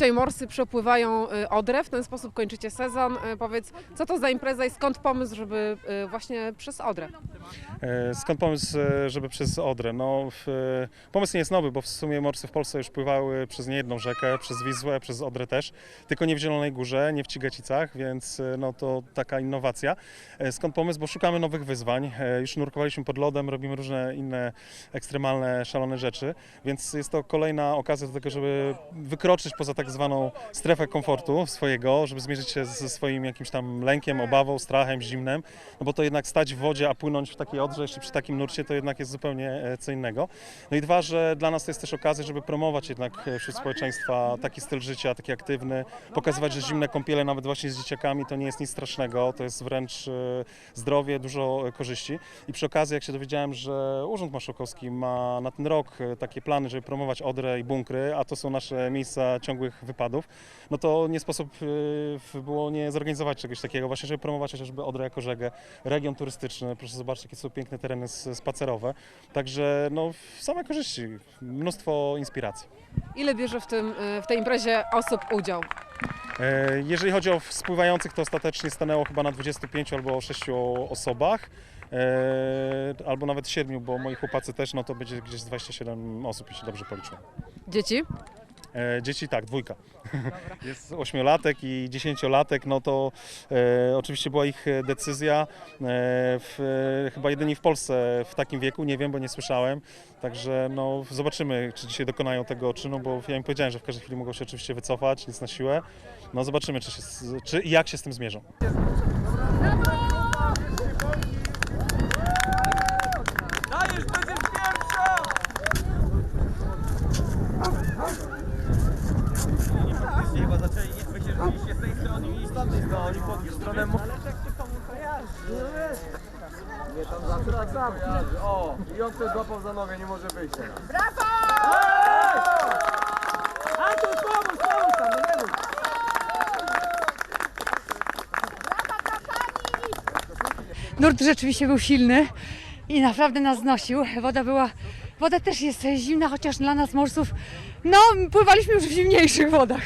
Dzisiaj morsy przepływają y, Odrę, w ten sposób kończycie sezon. Y, Powiedz, co to za impreza i skąd pomysł, żeby y, właśnie przez Odrę? E, Skąd pomysł, e, żeby przez Odrę? No, e, pomysł nie jest nowy, bo w sumie morsy w Polsce już pływały przez niejedną rzekę, przez Wisłę, przez Odrę też, tylko nie w Zielonej Górze, nie w Cigacicach, więc no, to taka innowacja. Skąd pomysł? Bo szukamy nowych wyzwań. Już nurkowaliśmy pod lodem, robimy różne inne ekstremalne, szalone rzeczy, więc jest to kolejna okazja do tego, żeby wykroczyć poza tak zwaną strefę komfortu swojego, żeby zmierzyć się ze swoim jakimś tam lękiem, obawą, strachem, zimnem, no bo to jednak stać w wodzie, a płynąć w takiej odrze, jeszcze przy takim nurcie, to jednak jest zupełnie e, co innego. No i dwa, że dla nas to jest też okazja, żeby promować jednak e, wśród społeczeństwa taki styl życia, taki aktywny, pokazywać, że zimne kąpiele nawet właśnie z dzieciakami to nie jest nic strasznego, to jest wręcz e, zdrowie, dużo korzyści. I przy okazji, jak się dowiedziałem, że Urząd Marszałkowski ma na ten rok takie plany, żeby promować Odrę i bunkry, a to są nasze miejsca ciągłych wypadów, no to nie sposób w- było nie zorganizować czegoś takiego, właśnie żeby promować chociażby Odrę jako region turystyczny, proszę zobaczyć, jakie są piękne tereny spacerowe. Także no, same korzyści, mnóstwo inspiracji. Ile bierze w, tym, y, w tej imprezie osób udział? E, Jeżeli chodzi o spływających, to ostatecznie stanęło chyba na 25 albo 6 osobach, e, albo nawet 7, bo moi chłopacy też, no to będzie gdzieś z 27 osób, jeśli dobrze policzyłem. Dzieci? E, Dzieci tak, dwójka. Jest ośmiolatek i dziesięciolatek, no to e, oczywiście była ich e, decyzja. E, w, e, chyba jedyni w Polsce w takim wieku, nie wiem, bo nie słyszałem. Także no, zobaczymy, czy dzisiaj dokonają tego czynu, bo ja im powiedziałem, że w każdej chwili mogą się oczywiście wycofać, nic na siłę. No zobaczymy, czy, się, czy i jak się z tym zmierzą będziesz pierwsza! Chyba zaczęli, myślę, że iście z tej strony i z tamtej strony, oni po drugiej stronę mo- Nie, tam zawsze sam kojarzy. O, i on ktoś złapał za nogę, nie może wyjść teraz. Brawo! A to pomóż, pomóż tam, no nie mów. Nurt rzeczywiście był silny i naprawdę nas znosił. Woda była, woda też jest zimna, chociaż dla nas morsów, no pływaliśmy już w zimniejszych wodach.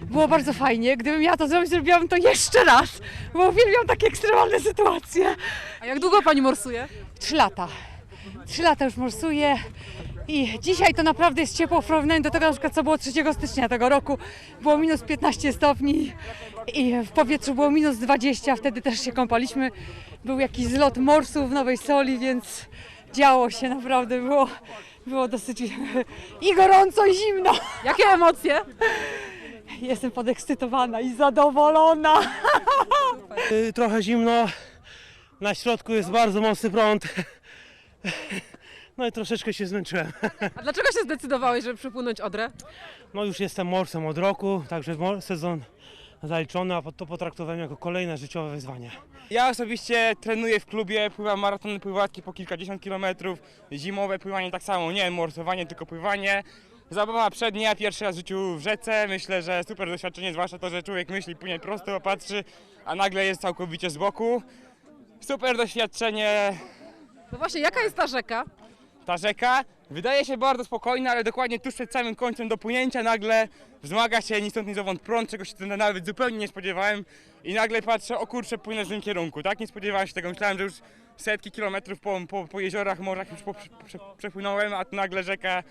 Było bardzo fajnie. Gdybym ja to zrobić, zrobiłabym to jeszcze raz, bo uwielbiam takie ekstremalne sytuacje. A jak długo pani morsuje? Trzy lata. Trzy lata już morsuję i dzisiaj to naprawdę jest ciepło w porównaniu do tego, na przykład, co było 3 stycznia tego roku. Było minus 15 stopni i w powietrzu było minus 20, wtedy też się kąpaliśmy. Był jakiś zlot morsów w Nowej Soli, więc działo się naprawdę, było, było dosyć i gorąco i zimno. Jakie emocje? Jestem podekscytowana i zadowolona. Y, trochę zimno. Na środku jest bardzo mocny prąd. No i troszeczkę się zmęczyłem. A dlaczego się zdecydowałeś, żeby przepłynąć Odrę? No już jestem morsem od roku, także sezon zaliczony, a to potraktowałem jako kolejne życiowe wyzwanie. Ja osobiście trenuję w klubie, pływam maratony pływackie po kilkadziesiąt kilometrów, zimowe pływanie tak samo, nie morsowanie, tylko pływanie. Zabawa przednia, pierwszy raz w życiu w rzece, myślę, że super doświadczenie, zwłaszcza to, że człowiek myśli, płynie prosto, patrzy, a nagle jest całkowicie z boku. Super doświadczenie, No właśnie, jaka jest ta rzeka? ta rzeka wydaje się bardzo spokojna, ale dokładnie tuż przed samym końcem dopłynięcia nagle wzmaga się ni stąd ni zowąd prąd, czego się nawet zupełnie nie spodziewałem i nagle patrzę, o kurczę, płynę w złym kierunku, tak? Nie spodziewałem się tego, myślałem, że już setki kilometrów po, po, po jeziorach, morzach już po, prze, przepłynąłem, a tu nagle rzeka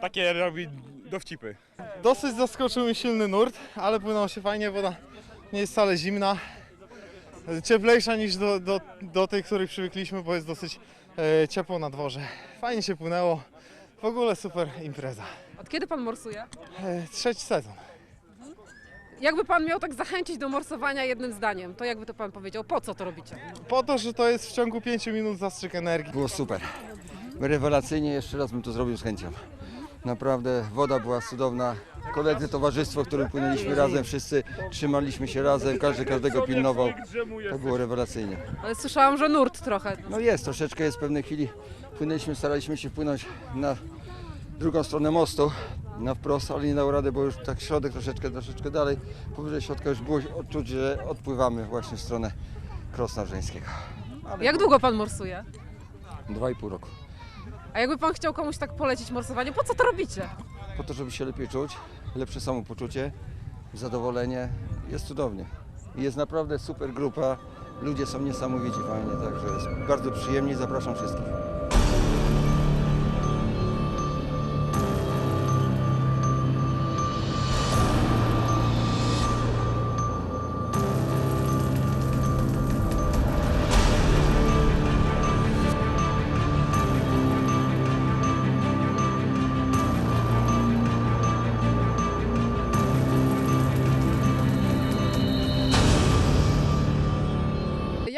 takie robi dowcipy. Dosyć zaskoczył mnie silny nurt, ale płynęło się fajnie, woda nie jest wcale zimna. Cieplejsza niż do, do, do tej, której przywykliśmy, bo jest dosyć e, ciepło na dworze. Fajnie się płynęło, w ogóle super impreza. Od kiedy pan morsuje? E, trzeci sezon. Jakby pan miał tak zachęcić do morsowania jednym zdaniem, to jakby to pan powiedział? Po co to robicie? Po to, że to jest w ciągu 5 minut zastrzyk energii. Było super. Rewelacyjnie, jeszcze raz bym to zrobił z chęcią. Naprawdę woda była cudowna. Koledzy, towarzystwo, w którym płynęliśmy razem, wszyscy trzymaliśmy się razem, każdy każdego pilnował. To było rewelacyjnie. Ale słyszałam, że nurt trochę. No jest, troszeczkę jest w pewnej chwili. Płynęliśmy, staraliśmy się płynąć na drugą stronę mostu, na wprost, ale nie dało rady, bo już tak środek troszeczkę, troszeczkę dalej. Powyżej środka już było odczuć, że odpływamy właśnie w stronę Krosna Żeńskiego. Jak długo pan morsuje? Dwa i pół roku. A jakby pan chciał komuś tak polecić morsowanie, po co to robicie? po to, żeby się lepiej czuć, lepsze samopoczucie zadowolenie. Jest cudownie. Jest naprawdę super grupa. Ludzie są niesamowici fajnie, także jest bardzo przyjemnie. Zapraszam wszystkich.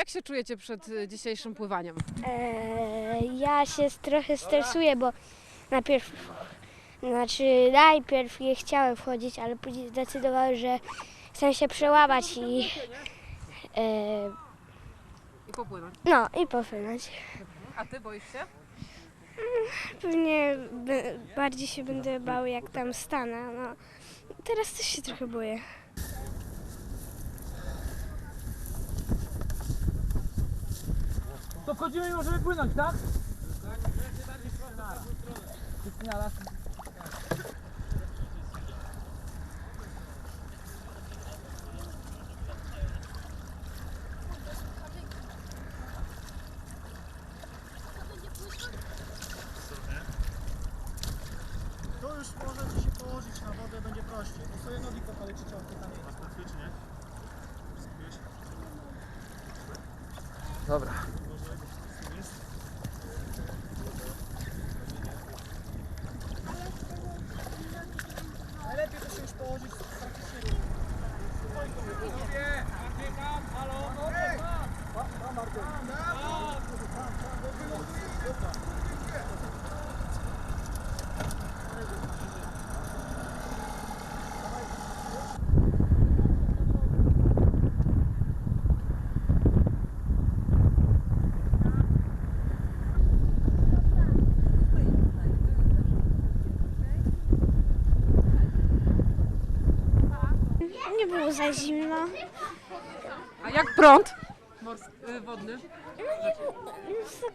Jak się czujecie przed y, dzisiejszym pływaniem? Eee, ja się trochę stresuję, bo najpierw, znaczy najpierw nie chciałem wchodzić, ale później zdecydowałem, że chcę się przełamać i eee, I popłynąć. no i popłynąć. A ty boisz się? Pewnie b- bardziej się będę bał jak tam stanę. No. Teraz też się trochę boję. To wchodzimy i możemy płynąć, tak? To już możecie się położyć na wodę, będzie prościej. Bo sobie nogi pokaleczycie od pytania. Bezpiecznie. Dobra. Najlepiej to się już położyć praktycznie. Nie było za zimno. A jak prąd? Morski, y, wodny.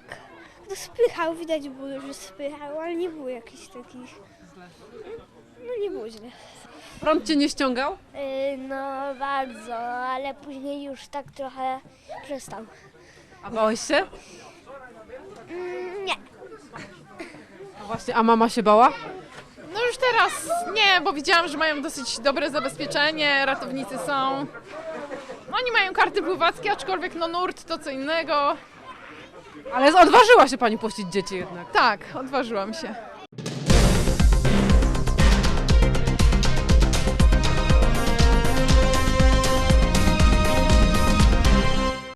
Tak, to spychał, widać było, że spychał, ale nie było jakichś takich... No nie było źle. Prąd cię nie ściągał? Yy, no bardzo, ale później już tak trochę przestał. A bałeś się? Mm, nie. No właśnie, a mama się bała? Już teraz nie, bo widziałam, że mają dosyć dobre zabezpieczenie, ratownicy są. No, Oni mają karty pływackie, aczkolwiek no nurt to co innego. Ale odważyła się pani puścić dzieci jednak. Tak, odważyłam się.